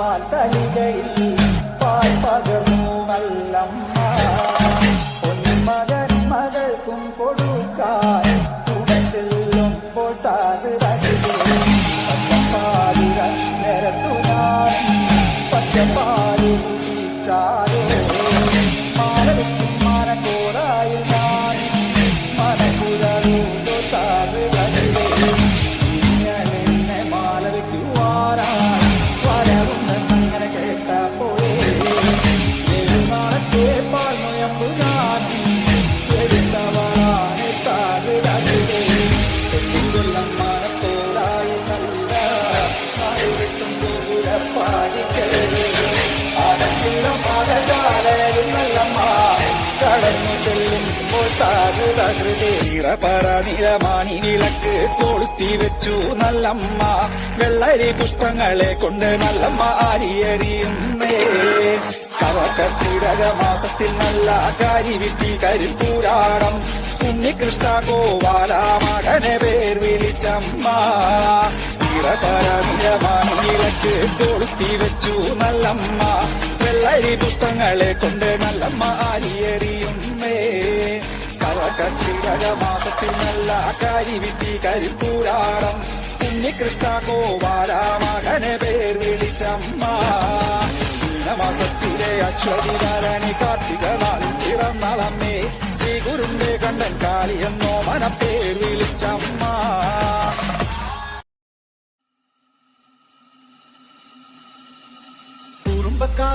பார்த்தலிகையில் பார்ப்பகமோ அல்லம்மா பொன் மகன் மகளுக்கும் கொடுக்காய் உடலும் போட்டாது ரசிகை. பச்சப்பாதிர நிறத்துனார் பச்சப்பா നിലമാണി വിളക്ക് കൊളുത്തി വെച്ചു നല്ലമ്മ. വെള്ളരി പുഷ്പങ്ങളെ കൊണ്ട് നല്ലമ്മ ആരിയറിയുന്നേ കവക്കത്തിടക മാസത്തിൽ നല്ല കാരി വിട്ടി കരിപ്പൂരാടം ഉണ്ണികൃഷ്ണ ഗോപാല മകനെ പേർ വിളിച്ചമ്മ. ഇറപര നിലമാണി വിളക്ക് കൊളുത്തി വെച്ചു നല്ലമ്മ. വെള്ളരി പുഷ്പങ്ങളെ കൊണ്ട് നല്ലമ്മ ആരിയറിയുന്നേ കവക്കത്തിടക മാസത്തിൽ നല്ല കാരി വിട്ടി കരിപ്പൂരാടം. കുഞ്ഞി കൃഷ്ണ മകനെ പേർ വിളിച്ചമ്മ. മാസത്തിലെ അശ്വതികാരണി കാർത്തിക നാളിറന്നളമ്മേ ശ്രീ ഗുരുന്റെ കണ്ടൻ കാളി എന്നോ മനപ്പേർ വിളിച്ചമ്മ.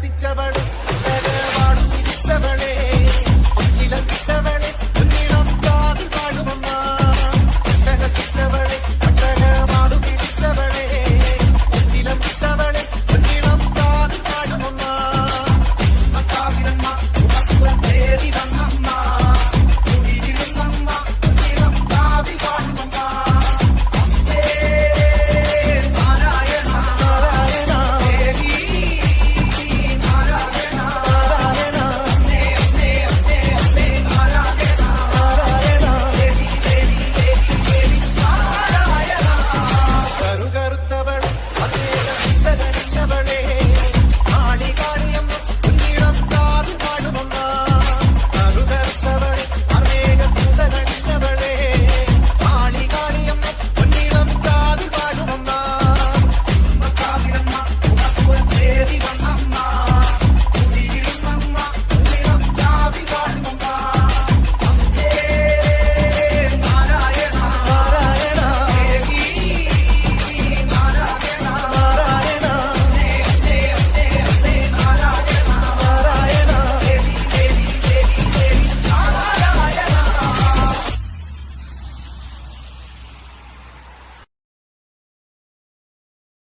si te.